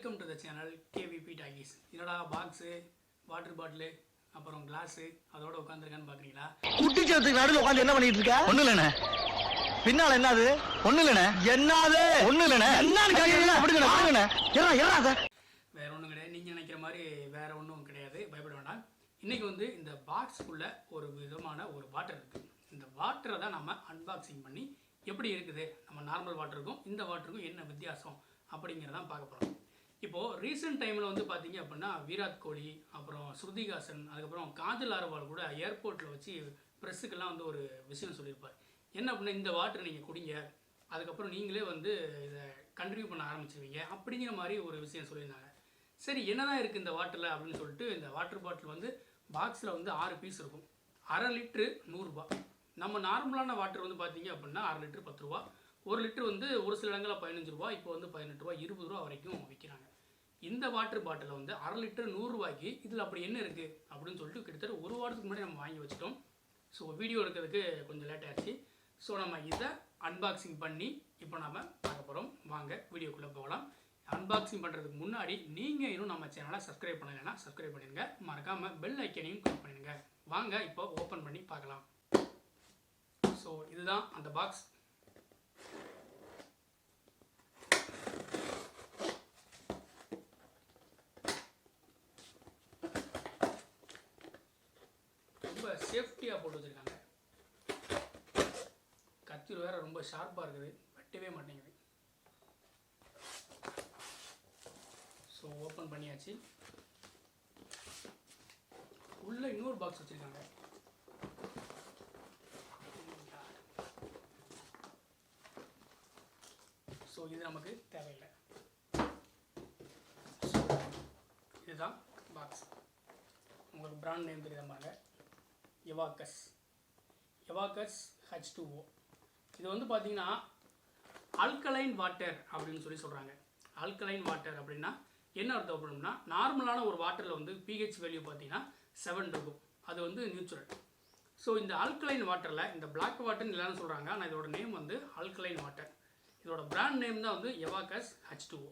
Welcome to the channel KVB talkies என்னடா box water bottle அப்புறம் glass அதோட உட்காந்துருக்கான்னு பார்க்குறீங்களா குட்டிச்சத்துக்கு நடுவில் உட்காந்து என்ன பண்ணிட்டு இருக்க? ஒண்ணு இல்லண்ணே. பின்னால என்னது? ஒண்ணு இல்லண்ணே. என்னது? ஒண்ணு இல்லண்ணே. என்னன்னு எறா அத. வேற ஒன்றும் கிடையாது. நீங்கள் நினைக்கிற மாதிரி வேற ஒன்றும் கிடையாது. பயப்பட வேண்டாம். இன்னைக்கு வந்து இந்த பாக்ஸ்க்குள்ள ஒரு விதமான ஒரு வாட்டர் இருக்குது இந்த வாட்டரை தான் நம்ம அன்பாக்சிங் பண்ணி எப்படி இருக்குது? நம்ம நார்மல் வாட்டருக்கும் இந்த வாட்டருக்கும் என்ன வித்தியாசம் அப்படிங்கிறதான் பார்க்க போகிறோம் இப்போது ரீசெண்ட் டைமில் வந்து பார்த்தீங்க அப்படின்னா விராட் கோலி அப்புறம் ஸ்ருதிகாசன் அதுக்கப்புறம் காஜல் அகர்வால் கூட ஏர்போர்ட்டில் வச்சு ப்ரெஸ்ஸுக்கெல்லாம் வந்து ஒரு விஷயம் சொல்லியிருப்பார். என்ன அப்படின்னா இந்த வாட்டர் நீங்கள் குடிங்க அதுக்கப்புறம் நீங்களே வந்து இதை கண்டினியூ பண்ண ஆரம்பிச்சிருவீங்க அப்படிங்கிற மாதிரி ஒரு விஷயம் சொல்லியிருந்தாங்க. சரி என்னதான் இருக்குது இந்த வாட்டரில் அப்படின்னு சொல்லிட்டு இந்த வாட்டர் பாட்டில் வந்து பாக்ஸில் வந்து ஆறு பீஸ் இருக்கும். அரை லிட்ரு நூறுரூபா நம்ம நார்மலான வாட்டர் வந்து பார்த்தீங்க அப்படின்னா அரை லிட்டரு பத்து ரூபா. ஒரு லிட்ரு வந்து ஒரு சில இடங்களில் பதினஞ்சு ரூபா இப்போ வந்து பதினெட்டு ரூபா இருபது ரூபா வரைக்கும் விற்கிறாங்க இந்த வாட்டர் பாட்டிலை வந்து அரை லிட்டர் நூறுரூவாய்க்கு இதில் அப்படி என்ன இருக்குது அப்படின்னு சொல்லிட்டு கிட்டத்தட்ட ஒரு வாரத்துக்கு முன்னாடி நம்ம வாங்கி வச்சிட்டோம். ஸோ வீடியோ எடுக்கிறதுக்கு கொஞ்சம் லேட் ஆச்சு ஸோ நம்ம இதை அன்பாக்சிங் பண்ணி இப்போ நம்ம பார்க்க போகிறோம் வாங்க வீடியோக்குள்ளே போகலாம். அன்பாக்சிங் பண்ணுறதுக்கு முன்னாடி நீங்கள் இன்னும் நம்ம சேனலை சப்ஸ்கிரைப் பண்ணலைன்னா சப்ஸ்கிரைப் பண்ணிடுங்க. மறக்காமல் பெல் ஐக்கனையும் கிளிக் பண்ணிடுங்க. வாங்க இப்போ ஓப்பன் பண்ணி பார்க்கலாம். ஸோ இதுதான் அந்த பாக்ஸ் ரொம்ப சேஃப்டியாக போட்டு வச்சுருக்காங்க. கத்திரி வேற ரொம்ப ஷார்ப்பாக இருக்குது. வெட்டவே மாட்டேங்குது. ஸோ ஓப்பன் பண்ணியாச்சு. உள்ள இன்னொரு பாக்ஸ் வச்சுருக்காங்க. ஸோ இது நமக்கு தேவையில்லை. இதுதான் பாக்ஸ் உங்களுக்கு பிராண்ட் நேம் தெரியுதா பாருங்க எவாக்கஸ். எவாக்கஸ் ஹச் டூஓ இது வந்து பார்த்தீங்கன்னா ஆல்கலைன் வாட்டர் அப்படின்னு சொல்லி சொல்கிறாங்க ஆல்கலைன் வாட்டர் அப்படின்னா என்ன அர்த்தம் அப்படின்னா நார்மலான ஒரு வாட்டரில் வந்து பிஹெச் வேல்யூ பார்த்தீங்கன்னா செவன் இருக்கும். அது வந்து நியூச்சுரல் ஸோ இந்த ஆல்கலைன் வாட்டரில் இந்த பிளாக் வாட்டர்னு எல்லாரும் சொல்கிறாங்க ஆனால் இதோட நேம் வந்து ஆல்கலைன் வாட்டர். இதோட பிராண்ட் நேம் தான் வந்து Evocus H two O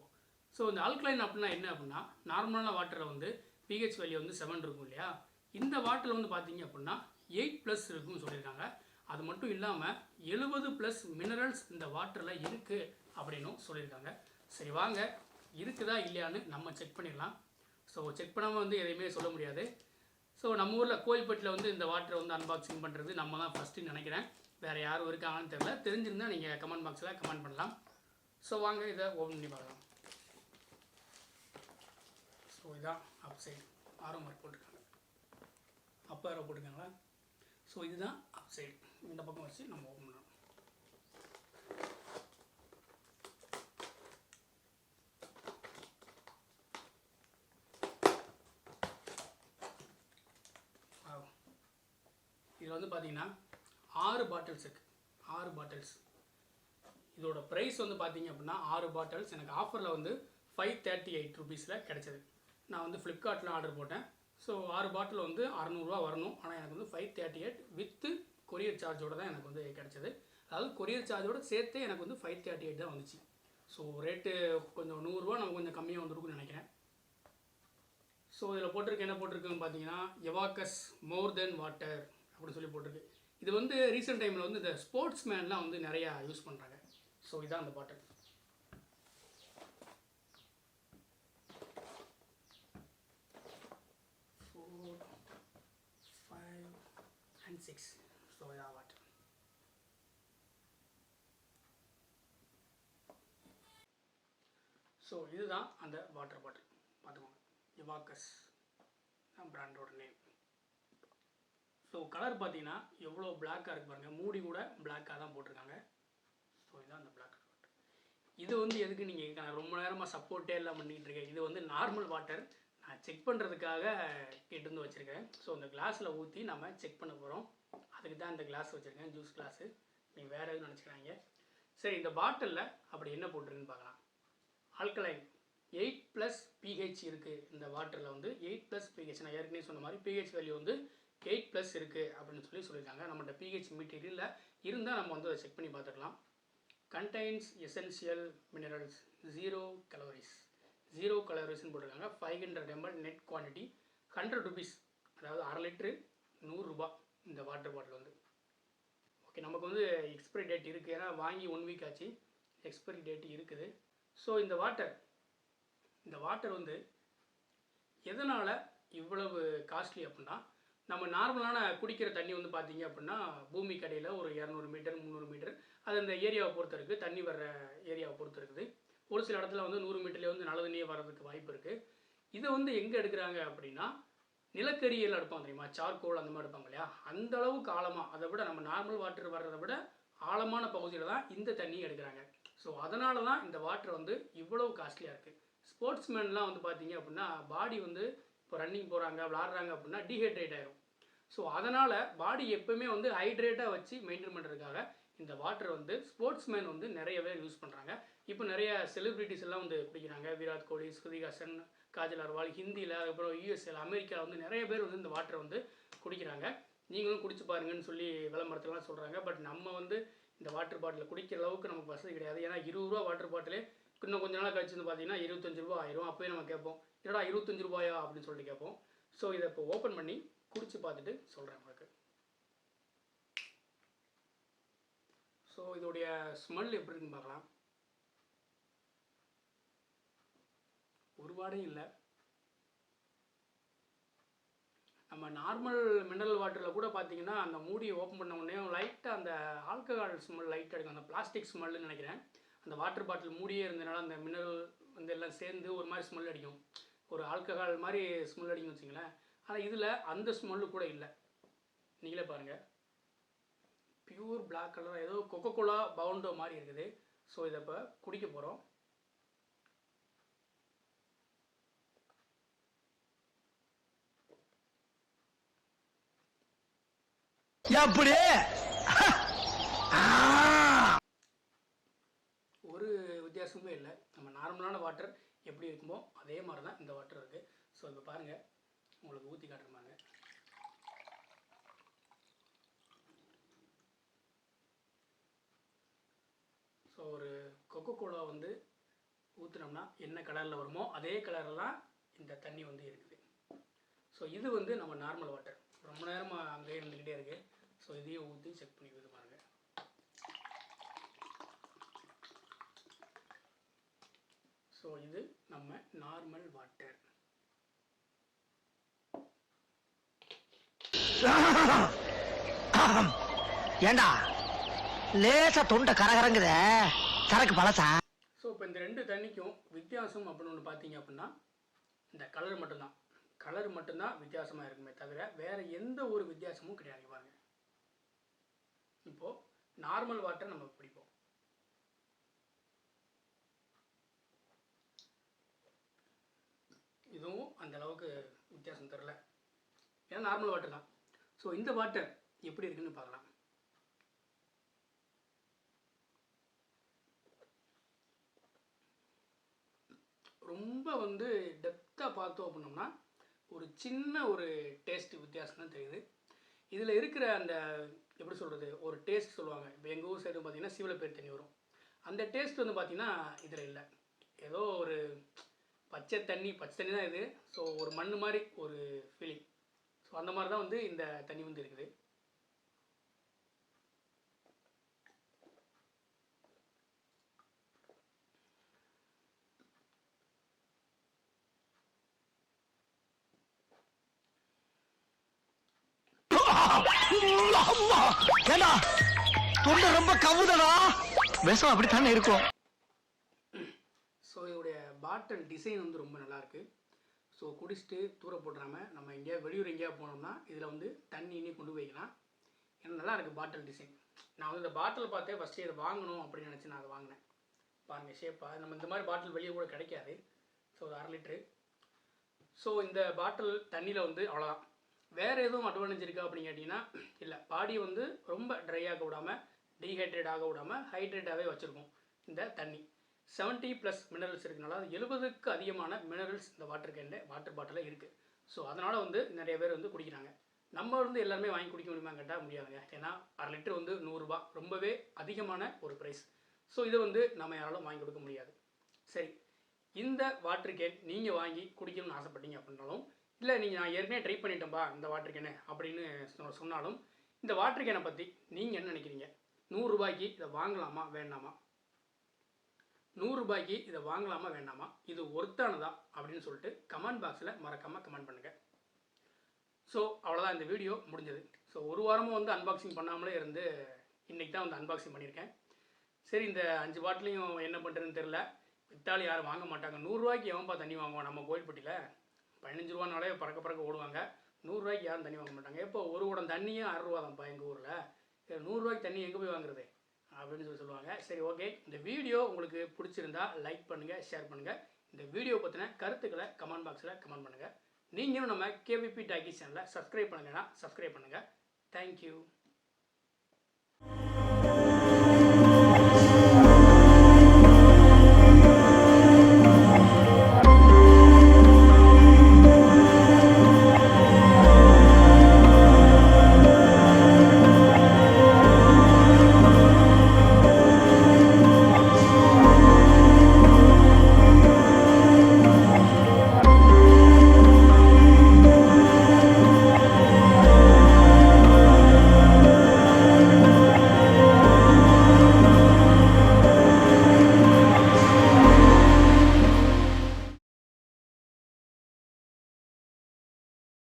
so இந்த ஆல்கலைன் அப்படின்னா என்ன அப்படின்னா நார்மலான வாட்டரில் வந்து பிஹெச் வேல்யூ வந்து செவன் இருக்கும் இல்லையா? இந்த வாட்டரில் வந்து பார்த்தீங்க அப்படின்னா எயிட் ப்ளஸ் இருக்குன்னு சொல்லியிருக்காங்க. அது மட்டும் இல்லாமல் எழுபது ப்ளஸ் மினரல்ஸ் இந்த வாட்டரில் இருக்குது அப்படின்னும் சொல்லியிருக்காங்க. சரி வாங்க. இருக்குதா இல்லையான்னு நம்ம செக் பண்ணிடலாம். ஸோ செக் பண்ணாமல் வந்து எதையுமே சொல்ல முடியாது. ஸோ நம்ம ஊரில் கோயில்பட்டில் வந்து இந்த வாட்டரை வந்து அன்பாக்சிங் பண்ணுறது நம்ம தான் ஃபஸ்ட்டுன்னு நினைக்கிறேன். வேறு யாரும் இருக்காங்கன்னு தெரியல. தெரிஞ்சிருந்தால் நீங்கள் கமெண்ட் பாக்ஸில் கமெண்ட் பண்ணலாம். ஸோ வாங்க இதை ஓப்பன் பண்ணி பார்க்கலாம். ஸோ இதான் அப் சைட் ஆரோ மார்க் அப்போ ஆரோ போட்டுக்காங்களா ஸோ இதுதான் அப் சைடு இந்த பக்கம் வச்சு நம்ம ஓப்பன் பண்ணணும் இதில் வந்து பார்த்தீங்கன்னா ஆறு பாட்டில்ஸ் இருக்குது ஆறு பாட்டில்ஸ் இதோட ப்ரைஸ் வந்து பார்த்தீங்க அப்படின்னா ஆறு பாட்டில்ஸ் எனக்கு ஆஃபரில் வந்து ஃபைவ் தேர்ட்டி எயிட் ருபீஸில் கிடச்சிது. நான் வந்து ஃப்ளிப்கார்ட்டில் ஆர்டர் போட்டேன். ஸோ ஆறு பாட்டில் வந்து அறநூறுவா வரணும். ஆனால் எனக்கு வந்து ஃபைவ் தேர்ட்டி எயிட் வித்து கொரியர் சார்ஜோட தான் எனக்கு வந்து கிடச்சிது. அதாவது கொரியர் சார்ஜோட சேர்த்தே எனக்கு வந்து ஃபைவ் தேர்ட்டி எயிட் தான் வந்துச்சு. ஸோ ரேட்டு கொஞ்சம் நூறுரூவா நம்ம கொஞ்சம் கம்மியாக வந்துருக்குன்னு நினைக்கிறேன். ஸோ இதில் போட்டிருக்கு என்ன போட்டிருக்குன்னு பார்த்தீங்கன்னா எவாக்கஸ் மோர் தென் வாட்டர் அப்படின்னு சொல்லி போட்டிருக்கு. இது வந்து ரீசெண்ட் டைமில் வந்து இந்த ஸ்போர்ட்ஸ் மேன்லாம் வந்து நிறையா யூஸ் பண்ணுறாங்க ஸோ இதான் அந்த பாட்டில் 6 soya water. ஸோ இதுதான் அந்த வாட்டர் பாட்டில் பார்த்துக்கோங்க. இவாக்கஸ் பிராண்டோட நேம் ஸோ கலர் பார்த்தீங்கன்னா எவ்வளோ பிளாக்காக இருக்கு பாருங்கள் மூடி கூட பிளாக்காக தான் போட்டிருக்காங்க. ஸோ இதுதான் அந்த பிளாக் வாட்டர் இது வந்து எதுக்கு நீங்கள் ரொம்ப நேரமாக சப்போர்ட்டே எல்லாம் பண்ணிக்கிட்டு இருக்கேன் இது வந்து நார்மல் வாட்டர் செக் பண்ணுறதுக்காக கேட்டு வச்சுருக்கேன். ஸோ இந்த கிளாஸில் ஊற்றி நம்ம செக் பண்ண போகிறோம் அதுக்கு தான் இந்த கிளாஸ் வச்சுருக்கேன் ஜூஸ் கிளாஸு நீங்கள் வேறு எதுவும் நினச்சிக்கிறாங்க சரி இந்த பாட்டிலில் அப்படி என்ன போட்டிருக்குன்னு பார்க்கலாம். ஆல்கலைன் எயிட் ப்ளஸ் பிஹெச் இருக்குது இந்த வாட்டரில் வந்து. எயிட் ப்ளஸ் பிஹெச் நான் ஏற்கனவே சொன்ன மாதிரி பிஹெச் வேல்யூ வந்து எயிட் ப்ளஸ் இருக்குது அப்படின்னு சொல்லி சொல்லியிருக்காங்க. நம்மகிட்ட பிஹெச் மெட்டீரியலில் இருந்தால் நம்ம வந்து அதை செக் பண்ணி பார்த்துக்கலாம். Contains essential minerals zero calories zero சர்வீஸ்னு போட்டிருக்காங்க. Five hundred ML net quantity hundred rupees அதாவது அரை லிட்ரு நூறுரூபா இந்த வாட்டர் பாட்டில் வந்து. ஓகே நமக்கு வந்து எக்ஸ்பைரி டேட் இருக்குது ஏன்னா வாங்கி ஒன் வீக் ஆச்சு. எக்ஸ்பைரி டேட் இருக்குது. ஸோ இந்த வாட்டர் இந்த வாட்டர் வந்து எதனால் இவ்வளவு காஸ்ட்லி அப்படின்னா நம்ம நார்மலான குடிக்கிற தண்ணி வந்து பார்த்தீங்க அப்படின்னா பூமி கடையில் ஒரு இரநூறு மீட்டர் முந்நூறு மீட்டர் அது அந்த ஏரியாவை பொறுத்து இருக்குது தண்ணி வர்ற ஏரியாவை பொறுத்து இருக்குது. ஒரு சில இடத்துல வந்து நூறு மீட்டர்லேயே வந்து நல்ல தண்ணியே வர்றதுக்கு வாய்ப்பு இருக்குது இதை வந்து எங்கே எடுக்கிறாங்க அப்படின்னா நிலக்கரியில் எடுப்பாங்க தெரியுமா? சார்கோல் அந்த மாதிரி எடுப்பாங்க இல்லையா? அந்த அளவுக்கு ஆழமாக அதை விட நம்ம நார்மல் வாட்டர் வர்றதை விட ஆழமான பகுதியில் தான் இந்த தண்ணியை எடுக்கிறாங்க. ஸோ அதனால தான் இந்த வாட்டர் வந்து இவ்வளவு காஸ்ட்லியாக இருக்குது ஸ்போர்ட்ஸ்மேன்லாம் வந்து பார்த்தீங்க அப்படின்னா பாடி வந்து இப்போ ரன்னிங் போகிறாங்க விளாட்றாங்க அப்படின்னா டீஹைட்ரேட் ஆயிரும். ஸோ அதனால் பாடி எப்பவுமே வந்து ஹைட்ரேட்டாக வச்சு மெயின்டைன் பண்ணுறதுக்காக இந்த வாட்டர் வந்து ஸ்போர்ட்ஸ்மேன் வந்து நிறைய பேர் யூஸ் பண்ணுறாங்க இப்போ நிறைய செலிப்ரிட்டிஸ் எல்லாம் வந்து குடிக்கிறாங்க விராட் கோலி ஸ்ருதிஹாசன் காஜல் அர்வால் ஹிந்தியில் அதுக்கப்புறம் யூஎஸ்ஏல அமெரிக்காவில் வந்து நிறைய பேர் வந்து இந்த வாட்டரை வந்து குடிக்கிறாங்க. நீங்களும் குடிச்சு பாருங்கன்னு சொல்லி விளம்பரத்துலாம் சொல்கிறாங்க பட் நம்ம வந்து இந்த வாட்டர் பாட்டில் குடிக்கிற அளவுக்கு நமக்கு வசதி கிடையாது. ஏன்னா இருபது ரூபா வாட்டர் பாட்டிலே இன்னும் கொஞ்ச நாள் கழிச்சு வந்து பார்த்தீங்கன்னா இருபத்தஞ்சு ரூபா ஆயிரும். அப்போயே நம்ம கேட்போம் என்னடா இருபத்தஞ்சு ரூபாயா? அப்படின்னு சொல்லிட்டு கேட்போம். ஸோ இதை இப்போ ஓப்பன் பண்ணி குடிச்சு பார்த்துட்டு சொல்கிறேன் உங்களுக்கு ஸோ இதோடைய ஸ்மெல் எப்படி இருக்குன்னு பார்க்கலாம். ஒரு வாடையும் இல்லை. நம்ம நார்மல் மினரல் வாட்டரில் கூட பார்த்தீங்கன்னா அந்த மூடியை ஓப்பன் பண்ண உடனே லைட்டாக அந்த ஆல்கஹால் ஸ்மெல் லைட்டாக இருக்கும். அந்த பிளாஸ்டிக் ஸ்மெல்னு நினைக்கிறேன். அந்த வாட்டர் பாட்டில் மூடியே இருந்தனால அந்த மினரல் வந்து எல்லாம் சேர்ந்து ஒரு மாதிரி ஸ்மெல் அடிக்கும். ஒரு ஆல்கஹால் மாதிரி ஸ்மெல் அடிக்கும் வச்சுங்களேன் ஆனால் இதில் அந்த ஸ்மெல்லு கூட இல்லை. நீங்களே பாருங்கள் பியூர் Black கலர் ஏதோ கொக்கோ கோலா பவுண்டோ மாதிரி இருக்குது. ஸோ இதை இப்போ குடிக்க போகிறோம் எப்படி ஒரு வித்தியாசமுமே இல்லை. நம்ம நார்மலான வாட்டர் எப்படி இருக்குமோ அதே மாதிரி தான் இந்த வாட்டர் இருக்குது ஸோ இப்போ பாருங்கள் உங்களுக்கு ஊற்றி காட்டுற ஸோ ஒரு கொக்கோ கோலா வந்து ஊற்றுனோம்னா என்ன கலரில் வருமோ அதே கலரில் தான் இந்த தண்ணி வந்து இருக்குது. ஸோ இது வந்து நம்ம நார்மல் வாட்டர் ரொம்ப நேரமாக அங்கேயே இருந்துக்கிட்டே இருக்குது ஸோ இதையும் ஊற்றி செக் பண்ணி இது பாருங்க. ஸோ இது நம்ம நார்மல் வாட்டர் ஏண்டா? லேசா தொண்டை கரகரங்குதே. சரக்கு பழசா? ஸோ இப்போ இந்த ரெண்டு தண்ணிக்கும் வித்தியாசம் அப்படின்னு ஒன்று பார்த்தீங்க அப்படின்னா இந்த கலர் மட்டும்தான். கலர் மட்டும்தான் வித்தியாசமாக இருக்குமே தவிர வேறு எந்த ஒரு வித்தியாசமும் கிடையாது பாருங்க. இப்போது நார்மல் வாட்டர் நம்ம பிடிப்போம் இதுவும் அந்த அளவுக்கு வித்தியாசம் தெரில ஏன்னா நார்மல் வாட்டர் தான். ஸோ இந்த வாட்டர் எப்படி இருக்குன்னு பார்க்கலாம். ரொம்ப வந்து டெப்த்தாக பார்த்தோம் அப்படின்னோம்னா ஒரு சின்ன ஒரு டேஸ்ட் வித்தியாசம் தான் தெரியுது. இதில் இருக்கிற அந்த எப்படி சொல்கிறது ஒரு டேஸ்ட் சொல்லுவாங்க. இப்போ எங்கள் ஊர் சைடு பார்த்தீங்கன்னா சீவலப்பேர் தண்ணி வரும். அந்த டேஸ்ட் வந்து பார்த்தீங்கன்னா இதில் இல்லை. ஏதோ ஒரு பச்சை தண்ணி பச்சை தண்ணி தான் இது. ஸோ ஒரு மண் மாதிரி ஒரு ஃபீலிங் ஸோ அந்த மாதிரி தான் வந்து இந்த தண்ணி வந்து இருக்குது. ஏண்டா தொண்டை ரொம்ப கவுதடா. விஷம் அப்படித்தானே இருக்கும். ஸோ இதோடைய பாட்டில் டிசைன் வந்து ரொம்ப நல்லா இருக்கு ஸோ குடிச்சிட்டு தூர போட்டுறாம நம்ம எங்கேயா வெளியூர் எங்கேயா போனோம்னா இதில் வந்து தண்ணி இன்னி கொண்டு போய்க்கலாம் எனக்கு நல்லா இருக்குது பாட்டில் டிசைன் நான் வந்து இந்த பாட்டில் பார்த்தே ஃபஸ்ட்டு இதை வாங்கணும் அப்படின்னு நினச்சி நான் அதை வாங்கினேன். பாருங்கள் ஷேப்பாக நம்ம இந்த மாதிரி பாட்டில் வெளியே கூட கிடைக்காது. ஸோ ஒரு அரை லிட்ரு ஸோ இந்த பாட்டில் தண்ணியில் வந்து அவ்வளோதான் வேறு எதுவும் அட்வான்டேஜ் இருக்கா அப்படின்னு கேட்டிங்கன்னா இல்லை. பாடி வந்து ரொம்ப ட்ரை ஆக விடாமல் டீஹைட்ரேட் ஆக விடாமல் ஹைட்ரேட்டாகவே வச்சுருக்கோம் இந்த தண்ணி. 70 ப்ளஸ் மினரல்ஸ் இருக்கனால அது எழுபதுக்கு அதிகமான மினரல்ஸ் இந்த வாட்டர் கேனில் வாட்டர் பாட்டிலில் இருக்குது ஸோ அதனால் வந்து நிறைய பேர் வந்து குடிக்கிறாங்க. நம்ம வந்து எல்லாருமே வாங்கி குடிக்க முடியுமா கேட்டால் முடியாதுங்க. ஏன்னா அரை லிட்டர் வந்து நூறுரூபா ரொம்பவே அதிகமான ஒரு ப்ரைஸ் ஸோ இதை வந்து நம்ம யாராலும் வாங்கி கொடுக்க முடியாது. சரி. இந்த வாட்டர் கேன் நீங்கள் வாங்கி குடிக்கணும்னு ஆசைப்பட்டீங்க அப்படின்னாலும் இல்லை நீங்கள் நான் ஏற்கனவே ட்ரை பண்ணிட்டேன்பா இந்த வாட்டர் கேனு அப்படின்னு சொன்னாலும் இந்த வாட்டர் கேனை பற்றி நீங்கள் என்ன நினைக்கிறீங்க? நூறுரூபாய்க்கு இதை வாங்கலாமா வேண்டாமா? நூறுரூபாய்க்கு இதை வாங்கலாமா வேண்டாமா? இது ஒர்த்தானதா? அப்படின்னு சொல்லிட்டு கமெண்ட் பாக்ஸில் மறக்காமல் கமெண்ட் பண்ணுங்கள் ஸோ அவ்வளோதான் இந்த வீடியோ முடிஞ்சது. ஸோ ஒரு வாரமும் வந்து அன்பாக்சிங் பண்ணாமலே இருந்து இன்றைக்கி தான் வந்து அன்பாக்சிங் பண்ணியிருக்கேன். சரி இந்த அஞ்சு பாட்டிலையும் என்ன பண்ணுறதுன்னு தெரில வித்தாலும் யாரும் வாங்க மாட்டாங்க. நூறுரூவாய்க்கு எவன்பா தண்ணி வாங்குவான் நம்ம கோயில்பட்டியில்? பதினஞ்சு ரூபானாலே பறக்க பறக்க ஓடுவாங்க. நூறுரூவாய்க்கு யாரும் தண்ணி வாங்க மாட்டாங்க. இப்போ ஒரு குடம் தண்ணியும் அறுபா தான்ப்பா எங்கள் ஊரில். நூறுரூவாய்க்கு தண்ணி எங்கே போய் வாங்குறது? அப்படின்னு சொல்லி சொல்லுவாங்க. சரி ஓகே. இந்த வீடியோ உங்களுக்கு பிடிச்சிருந்தா லைக் பண்ணுங்கள் ஷேர் பண்ணுங்கள் இந்த வீடியோ பற்றின கருத்துக்களை கமெண்ட் பாக்ஸில் கமெண்ட் பண்ணுங்கள் நீங்களும் நம்ம கேவிபி டாக்கி சேனலை சப்ஸ்கிரைப் பண்ணுங்கன்னா சப்ஸ்கிரைப் பண்ணுங்கள் தேங்க்யூ